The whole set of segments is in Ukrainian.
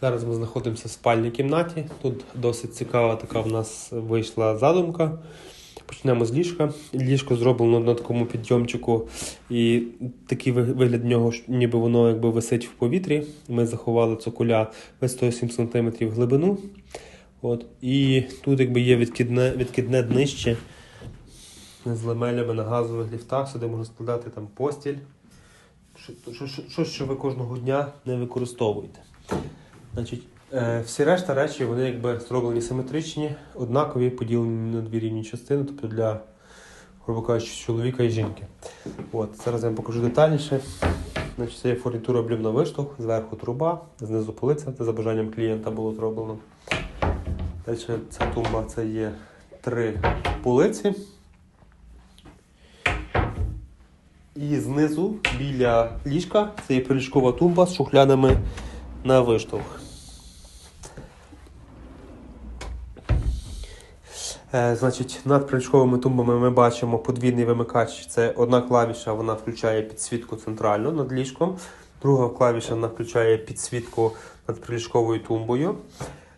Зараз ми знаходимося в спальній кімнаті. Тут досить цікава така в нас вийшла задумка. Почнемо з ліжка. Ліжко зроблено на такому підйомчику, і такий вигляд нього, ніби воно якби висить в повітрі. Ми заховали цоколя висотою 7 см глибину. От. І тут якби є відкидне, відкидне днище з ламелями на газових ліфтах. Сюди можна складати там постіль. Що- що- що- Щось, що ви кожного дня не використовуєте. Значить, е, всі решта речі вони якби зроблені симетричні, однакові, поділені на дві рівні частини, тобто для, грубо кажучи, чоловіка і жінки. От, зараз я вам покажу детальніше. Значить, це є фурнітура облівна виштовх, зверху труба, знизу полиця, це за бажанням клієнта було зроблено. Далі ця тумба це є три полиці. І знизу біля ліжка це є приліжкова тумба з шухлянами на виштовх. Значить, над приліжковими тумбами ми бачимо подвійний вимикач. Це одна клавіша, вона включає підсвітку центральну над ліжком. Друга клавіша вона включає підсвітку над приліжковою тумбою.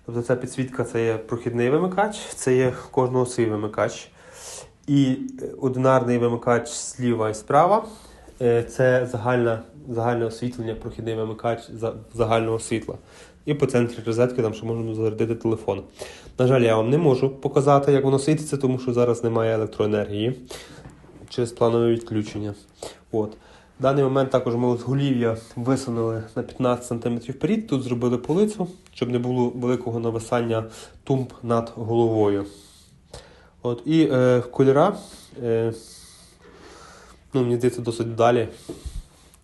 Тобто ця підсвітка це є прохідний вимикач, це є кожного свій вимикач. І е, одинарний вимикач зліва і справа. Е, Це загальна, загальне освітлення, прохідний вимикач загального світла. І по центрі розетки там ще можна зарядити телефон. На жаль, я вам не можу показати, як воно світиться, тому що зараз немає електроенергії через планове відключення. От. В даний момент також ми з голів'я висунули на 15 см вперед. Тут зробили полицю, щоб не було великого нависання тумб над головою. От, і е, кольора, е, ну, мені здається, досить далі.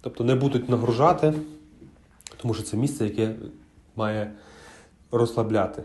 Тобто не будуть нагружати, тому що це місце, яке має розслабляти.